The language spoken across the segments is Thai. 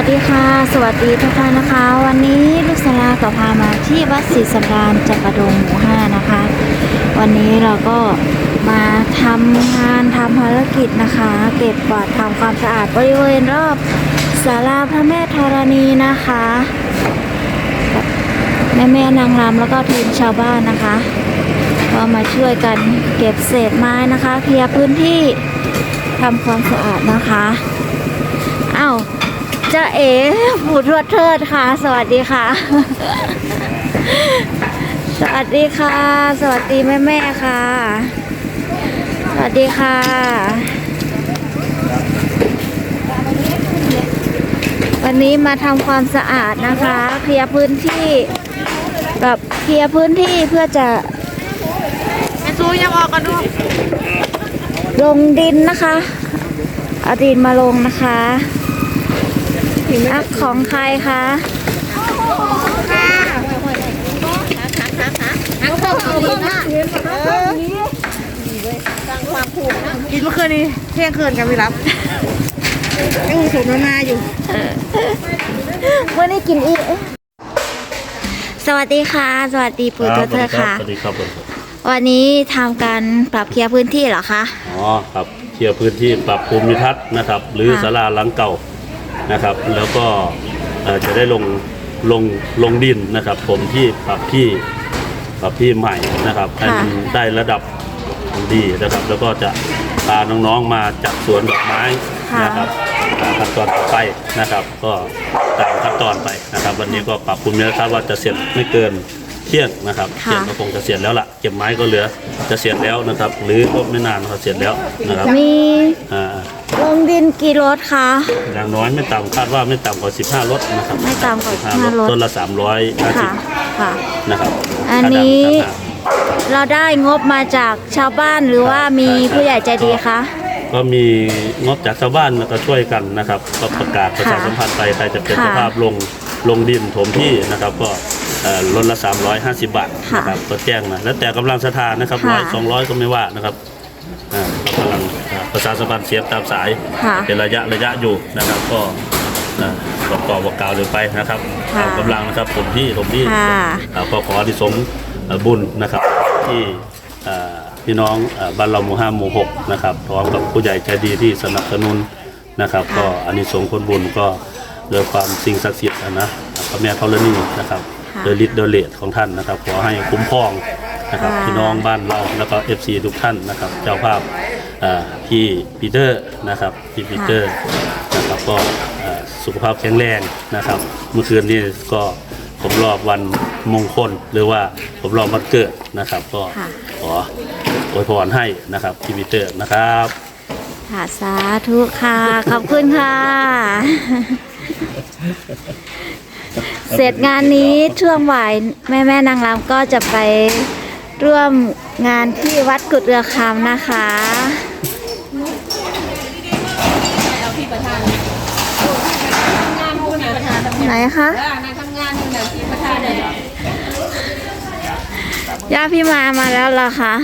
วัสดีค่ะ สวัสดีทุกท่านนะคะ วันนี้ลูกสลาก็พามาที่วัดศรีสำราญจักรดงหมู่ห้านะคะ วันนี้เราก็มาทำงานทำภารกิจนะคะ เก็บกวาดทำความสะอาดบริเวณรอบศาลาพระแม่ธรณีนะคะแม่แม่นางรำแล้วก็ทีมชาวบ้านนะคะ ก็มาช่วยกันเก็บเศษไม้นะคะเคลียร์พื้นที่ทำความสะอาดนะคะอ้าว จ้าเอ๋ผูทวดเทิดค่ะ สวัสดีค่ะ สวัสดีค่ะ สวัสดีแม่แม่ๆค่ะ สวัสดีค่ะ วันนี้มาทำความสะอาดนะคะ เคลียร์พื้นที่แบบเคลียร์พื้นที่เพื่อจะไอ้ซูยังออกกันดูลงดินนะคะเอาดินมาลงนะคะ อักของใครคะทั้งเข้าเอาดีนะสร้างความผูกนะกินเมื่อคืนนี้เที่ยงคืนกันพี่รับยังสูบนาอยู่เมื่อได้กินอีกสวัสดีค่ะ สวัสดีปู่ตัวเธอค่ะ สวัสดีครับผมวันนี้ทำการปรับเคลียร์พื้นที่เหรอคะ อ๋อ ครับ เคลียร์พื้นที่ปรับภูมิทัศน์นะครับ หรือค่ะศาลาหลังเก่า นะครับ แล้วก็เอ่อจะได้ลงลงลงดินนะครับ ผมที่ปรับที่ปรับที่ใหม่นะครับให้มันได้ระดับดีนะครับ แล้วก็จะพาน้องๆมาจัดสวนดอกไม้นะครับตามขั้นตอนต่อไปนะครับ ก็ตามขั้นตอนไปนะครับ วันนี้ก็ปรับภูมิทัศน์ว่าจะเสร็จไม่เกิน เที่ยงนะครับเที่ยงก็คงจะเสร็จแล้วล่ะเก็บไม้ก็เหลือจะเสร็จแล้วนะครับหรือก็ไม่นานก็เสร็จแล้วนะครับมีอ่าลงดินกี่รถคะ อย่างน้อยไม่ต่ำคาดว่าไม่ต่ำกว่า 15รถนะครับไม่ต่ำกว่า15 15รถ ต้นละค่ะ 350ค่ะ นะครับอันนี้เราได้งบมาจากชาวบ้านหรือว่ามีผู้ใหญ่ใจดีคะ ก็มีงบจากชาวบ้านแล้วก็ช่วยกันนะครับ ก็ประกาศประชาสัมพันธ์ไปใครจะเป็นค่ะเจ้าภาพลงลงดินถมที่นะครับ ก็เอ่อ ลดละ 350 บาทค่ะนะครับก็แจ้งนะแล้วแต่กำลังศรัทธานะครับค่ะร้อยสองร้อยก็ไม่ว่านะครับอ่าก็กำลังอ่าประชาสัมพันธ์เสียงตามสาย ค่ะ เป็นระยะระยะอยู่นะครับก็นะบอกกล่าวบอกกล่าวเลยไปนะครับค่ะตามกำลังนะครับผมที่ผมที่ค่ะอ่าก็ขอที่สงส์เอ่อบุญนะครับ ที่อ่าพี่น้องอ่าบ้านเราหมู่ห้าหมู่หกนะครับพร้อมกับผู้ใหญ่ใจดีที่สนับสนุนนะครับ ก็อานิสงส์ผลบุญก็โดยความสิ่งศักดิ์สิทธิ์นะพระแม่ธรณีนะครับค่ะ โดยฤทธิ์โดยเลสของท่านนะครับ ขอให้คุ้มครองนะครับค่ะพี่น้องบ้านเราแล้วก็ FC ทุกท่านนะครับ เจ้าภาพอ่าพี่ปีเตอร์นะครับพี่ปีเตอร์นะครับก็อ่าสุขภาพแข็งแรงนะครับ เมื่อคืนนี้ก็ผมรอบวันมงคลหรือว่าผมรอบวันเกิดนะครับ ก็ค่ะขออวยพรให้นะครับพี่ปีเตอร์นะครับค่ะสาธุค่ะ ขอบคุณค่ะ เสร็จงานนี้ช่วงบ่ายแม่แม่นางรำก็จะไปร่วมงานที่วัดกุดเรือคำนะคะ ไหนคะนายทำงานอยู่ไหนที่ประธานเลยย่าพี่มามาแล้วเหรอคะ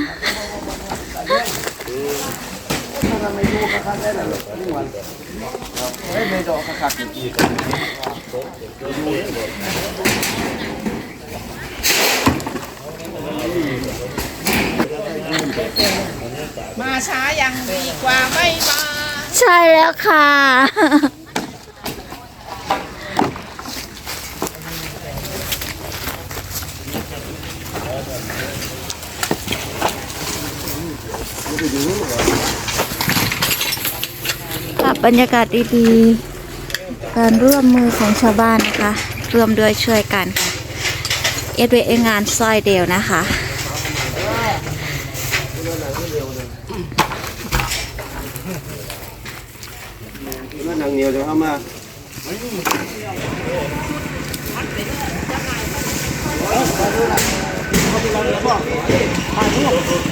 มาช้ายังดีกว่าไม่มา ใช่แล้วค่ะภาพบรรยากาศดีๆ การร่วมมือของชาวบ้านนะคะร่วมด้วยช่วยกันเอสเองานซอยเดียวนะคะ nó nặng nhiều rồi không à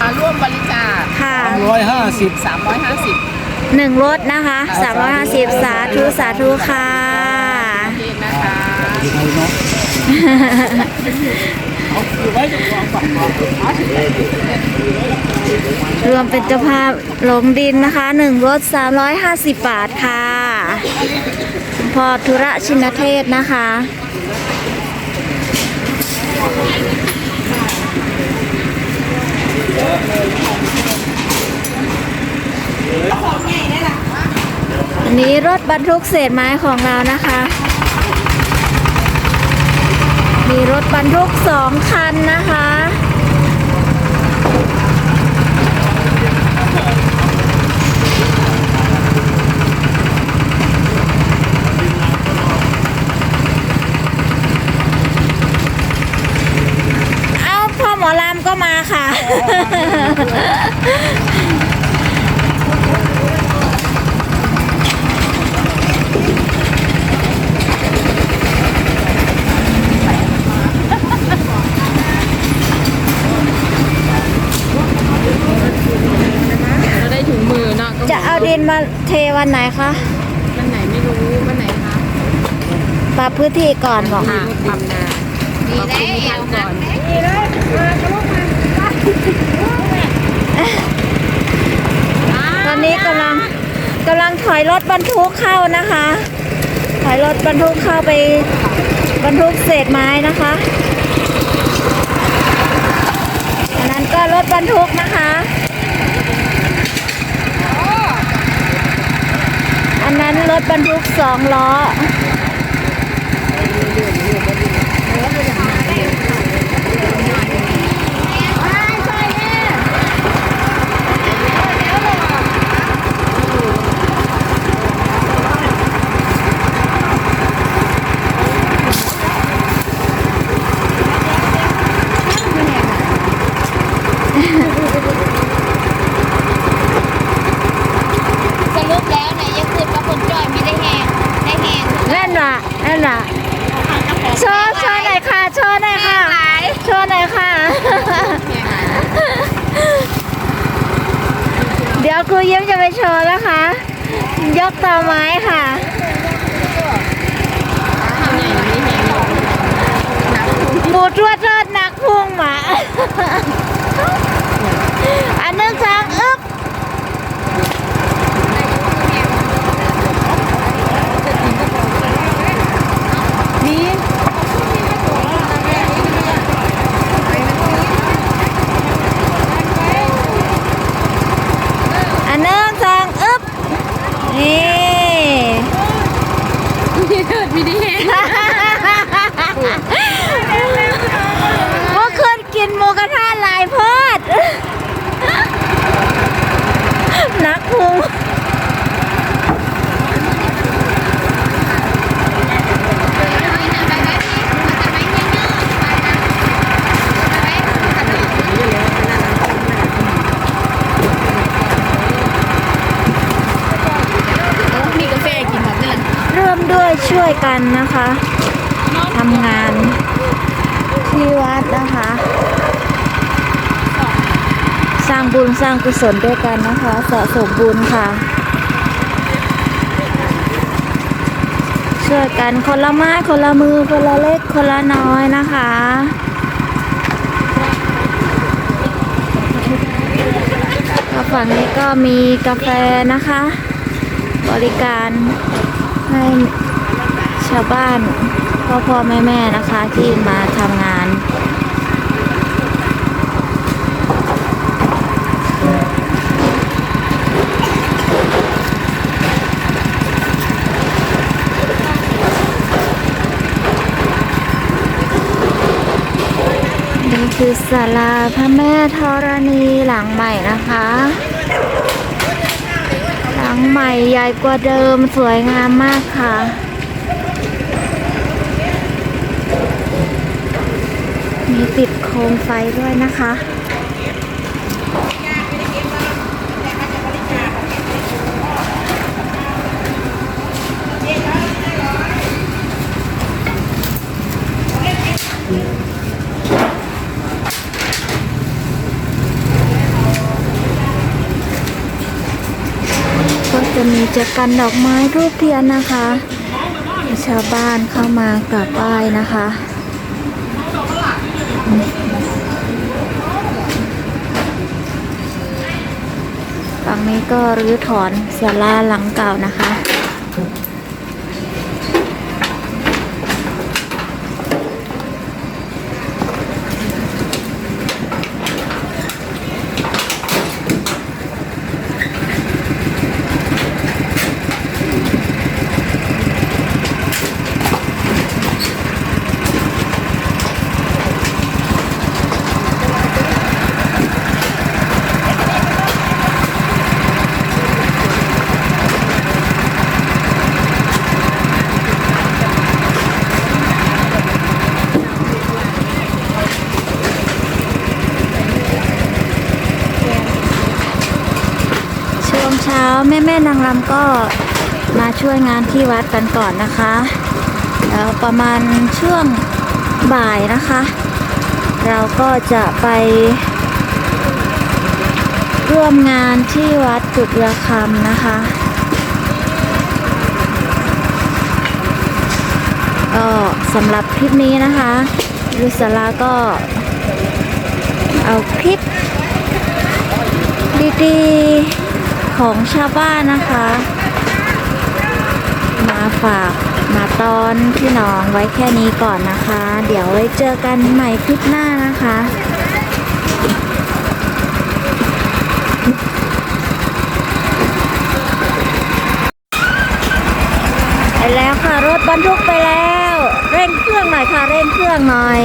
มาร่วมบริจาคค่ะร้อยห้าสิบ350ห หนึ่งรถนะคะ350สาธุสาธุค่ะเองนะคะรวมเป็นเจ้าภาพลงดินนะคะหนึ่งรถ350บบาทค่ะพอธุระชินเทศนะคะ อันนี้รถบรรทุกเศษไม้ของเรานะคะ มีรถบรรทุกสองคันนะคะเอาพ่อหมอลำก็มาค่ะ เราได้ถุงมือเนาะก็ จะเอาดิน มาเทวันไหนคะวันไหนไม่รู้วันไหนคะปรับพื้นที่ก่อนบอกค่ะปรับนาดีได้เอวก่อนตอนนี้กำลังกำลังถอยรถบรรทุกเข้านะคะ ถอยรถบรรทุกเข้าไปบรรทุกเศษไม้นะคะอันนั้นก็รถบรรทุกนะคะ นนั้นรถบรรทุกสองล้อ สรุปแล้วเนี่ยยังคือว่าคนจอยไม่ได้แหงได้แหง นั่นล่ะนั่นล่ะโชว์โชว์หน่อยค่ะ โชว์หน่อยค่ะ โชว์หน่อยค่ะ เดี๋ยว ครูยิ้มจะไปโชว์นะคะ ยกต่อไม้ค่ะหมูทวดทอดนักพุ่งหมา อันนึงจ้างอึ๊บ อันหนึงสองอึ๊บ นี่ มีได้แหง เมื่อคืนกินหมูกระทะหลายโพอด นักพุงมีกาแฟกินแบบนี้ ร่วมด้วยช่วยกันนะคะทำงานที่วัดนะคะ สร้างบุญสร้างกุศลด้วยกันนะคะสะสมบุญค่ะ ช่วยกันคนละไม้คนละมือคนละเล็กคนละน้อยนะคะฝั่งนี้ก็มีกาแฟนะคะ บริการ ให้ชาวบ้านพ่อพ่อแม่แม่นะคะที่มาทำงาน นี่คือศาลาพระแม่ธรณีหลังใหม่นะคะ ใหม่ใหญ่กว่าเดิมสวยงามมากค่ะ มีติดโคมไฟด้วยนะคะ ก็ จะมีแจกันดอกไม้รูปเทียนนะคะ ชาวบ้านเข้ามากราบไหว้นะคะฝั่งนี้ก็รื้อถอนศาลาหลังเก่านะคะ ม่ๆนางรำ ก็มาช่วยงานที่วัดกันก่อนนะคะ แล้วประมาณช่วงบ่ายนะคะ เราก็จะไป ร่วมงานที่วัดจุดเรือคำนะคะก็สำหรับคลิปนี้นะคะลุสลาก็เอาคลิปดีๆ ของชาวบ้านนะคะ มาฝากมาตอนพี่น้องไว้แค่นี้ก่อนนะคะ เดี๋ยวไว้เจอกันใหม่คลิปหน้านะคะไปแล้วค่ะรถบรรทุกไปแล้ว เร่งเครื่องหน่อยค่ะ เร่งเครื่องหน่อย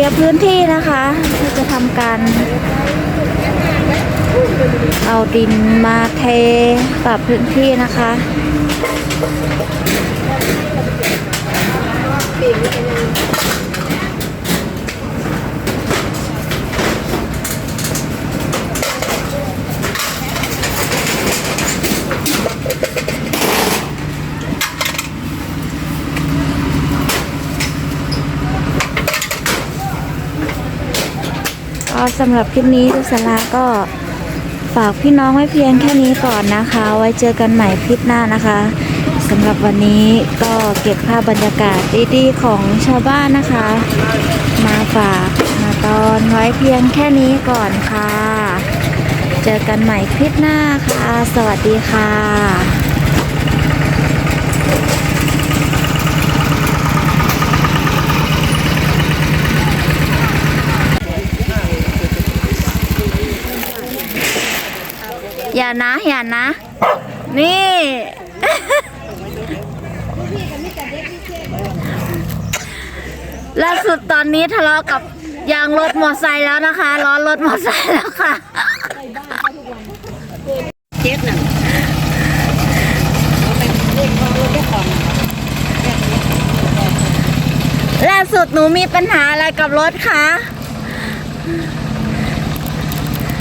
ลียร์พื้นที่นะคะเพื่อจะทำการ เอาดินมาเทปรับพื้นที่นะคะ สำหรับคลิปนี้ทุกสาระก็ฝากพี่น้องไว้เพียงแค่นี้ก่อนนะคะ ไว้เจอกันใหม่คลิปหน้านะคะสำหรับวันนี้ก็เก็บภาพบรรยากาศดีๆของชาวบ้านนะคะ มาฝากมาตอนไว้เพียงแค่นี้ก่อนค่ะ เจอกันใหม่คลิปหน้าค่ะ สวัสดีค่ะานะอย่านะ นี่ ล่าสุดตอนนี้ทะเลาะกับยางรถมอไซค์แล้วนะคะล้อรถมอไซค์แล้วค่ะเจ็ดน่ะล่าสุดหนูมีปัญหาอะไรกับรถคะ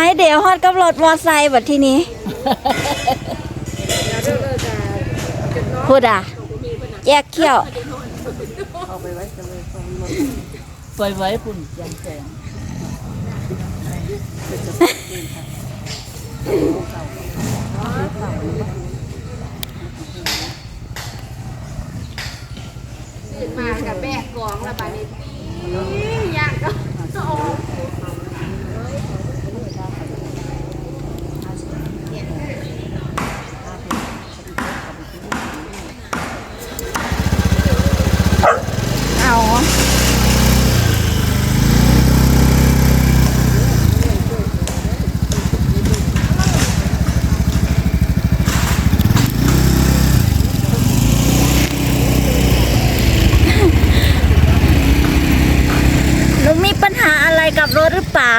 ายเดี๋ยวฮอดกับรถมอไซค์แบบที่นี้พูดอะแยกเขี้ยวไปไว้ปุ่นยังแสงมากับแบกกองระบาดนี้อยากก็เอา หนูมีปัญหาอะไรกับรถหรือเปล่า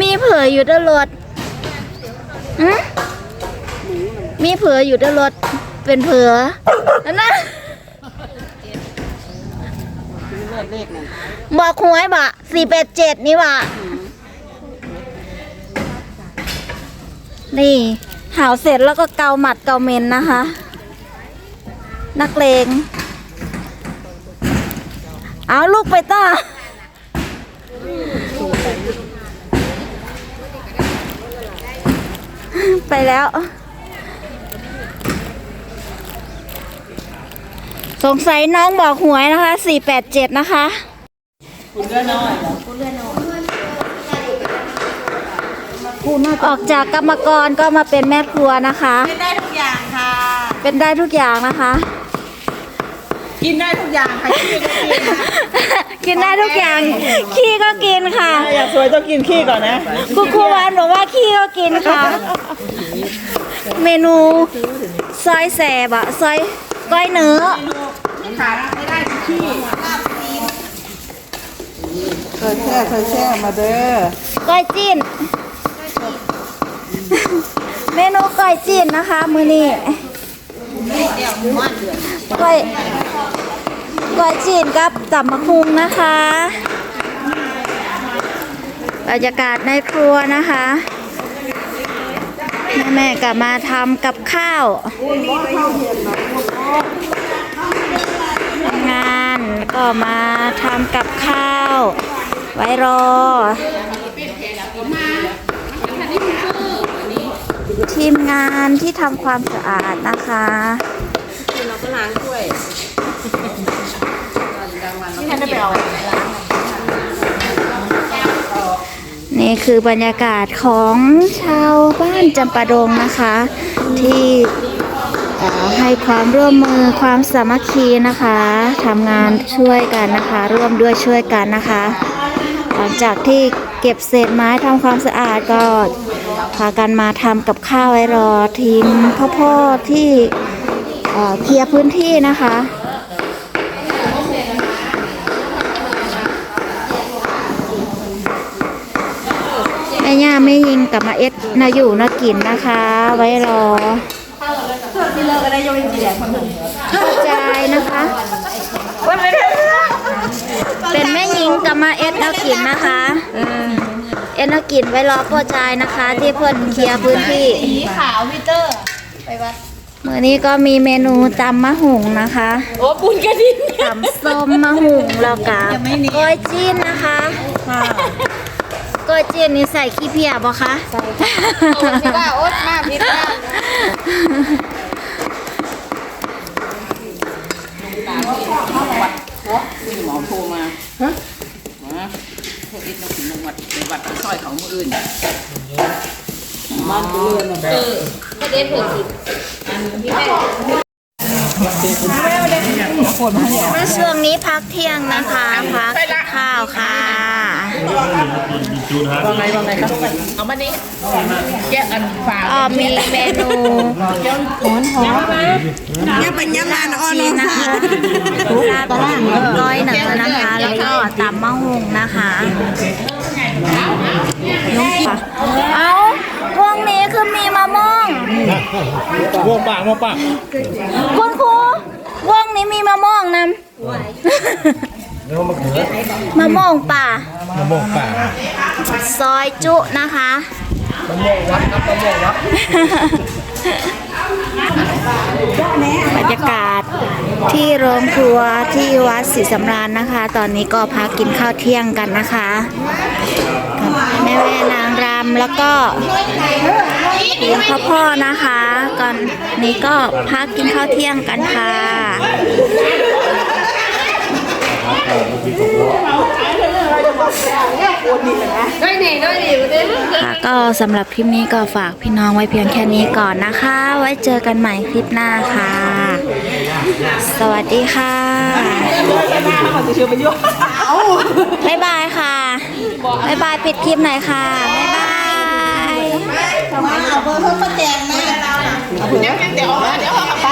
มี เผยอยู่ด้วยรถอืมมีเผยอยู่ด้วยรถเป็นเผอนั่นนะบอกหวยบะสี่แปดเจ็ดนี่บะนี่หาวเสร็จแล้วก็เกาหมัดเกาเมนนะคะ นักเลง เอาลูกไปต่อ ไปแล้ว สงสัยน้องบอกหวยนะคะ 487 นะคะออกจากกรรมกรก็มาเป็นแม่ครัวนะคะ เป็นได้ทุกอย่างค่ะ เป็นได้ทุกอย่างนะคะ กินได้ทุกอย่างค่ะขี้ก็กินนะกินได้ทุกอย่าง ขี้ก็กินค่ะอยากสวยต้องกินขี้ก่อนนะคุณครูวานบอกว่าขี้ก็กินค่ะ เมนูซอยแสบอะซอยก้อยเนื้อขาไม่ได้ขี้เคยแช่เคยแช่มาเด้อก้อยจิ้น เมนูก้อยจิ้นนะคะ มือนี้ ก้อย ก้อยจิ้นกับตับมะคุงนะคะ บรรยากาศในครัวนะคะแม่แม่ๆก็มาทำกับข้าวงานก็มาทำกับข้าว ไว้รอ ทีมงานที่ทำความสะอาดนะคะเราก็ล้างถ้วย นี่คือบรรยากาศของชาวบ้านจำปาดงนะคะ ที่ให้ความร่วมมือความสามัคคีนะคะทำงานช่วยกันนะคะ ร่วมด้วยช่วยกันนะคะ หลังจากที่เก็บเศษไม้ทำความสะอาดก็พากันมาทำกับข้าวไว้รอทีมพ่อพ่อๆที่เคลียร์พื้นที่นะคะ ม่ย่าไม่ยิงกลับมาเอ็ดนาอยู่นากินนะคะ ไว้รอเข้าใจนะคะเป็นแม่ยิงกลับมาเอ็ดนากินนะคะเอ็ดนากินไว้รอโปรจายนะคะ ที่เพิ่นเคลียร์พื้นที่สีขาวพีเตอร์ไปวัดมื้อนี้ก็มีเมนูตำมะหุงนะคะ โอ้บุญกระดิ่งตำส้มมะหุงแล้วก็ก้อยจีนนะคะ ก้อยจีนนี่ใส่ขี้เพียบ่คะโอ้สิว่าโอ๊ตมากพิษมากหมอโทรมาฮะมาพวกอิทต้องถึงจังหวัดไปวัดไปซอยของมืออื่นบ้านเรือนน่ะเออก็เด็ดเผื่อสิช่วงนี้พักเที่ยงนะคะ พักข้าวค่ะ ว่าไงว่าไงครับเอามานี่แกะอันฝาก็มีเมนูหอนหอมยังเป็นยังงานอ่อนจีนนะคะลาบก้อยเนื้อนะคะ แล้วก็ตำมะฮุงนะคะเอาพวกนี้คือมีมะม่วงม่วงป่าม่วงป่าคุณครูวงนี้มีมะม่วงนำ แล้วมะเขือมะม่วงป่ามะม่วงป่าซอยจุนะคะ มะม่วงวัดครับมะม่วงวัดบรรยากาศที่โรงครัวที่วัดศรีสำราญนะคะ ตอนนี้ก็พักกินข้าวเที่ยงกันนะคะกับแม่แม่นางรำแล้วก็ทีมพ่อพ่อๆนะคะ ก่อนนี้ก็พักกินข้าวเที่ยงกันค่ะ ค่ะก็สำหรับคลิปนี้ก็ฝากพี่น้องไว้เพียงแค่นี้ก่อนนะคะ ไว้เจอกันใหม่คลิปหน้าค่ะ สวัสดีค่ะบ๊ายบายค่ะบ๊ายบายปิดคลิปหน่อยค่ะบ๊ายบายเอาเบอร์เพื่อมมาแจงแม่เดี๋ยวเดี๋ยวเดี๋ยวไป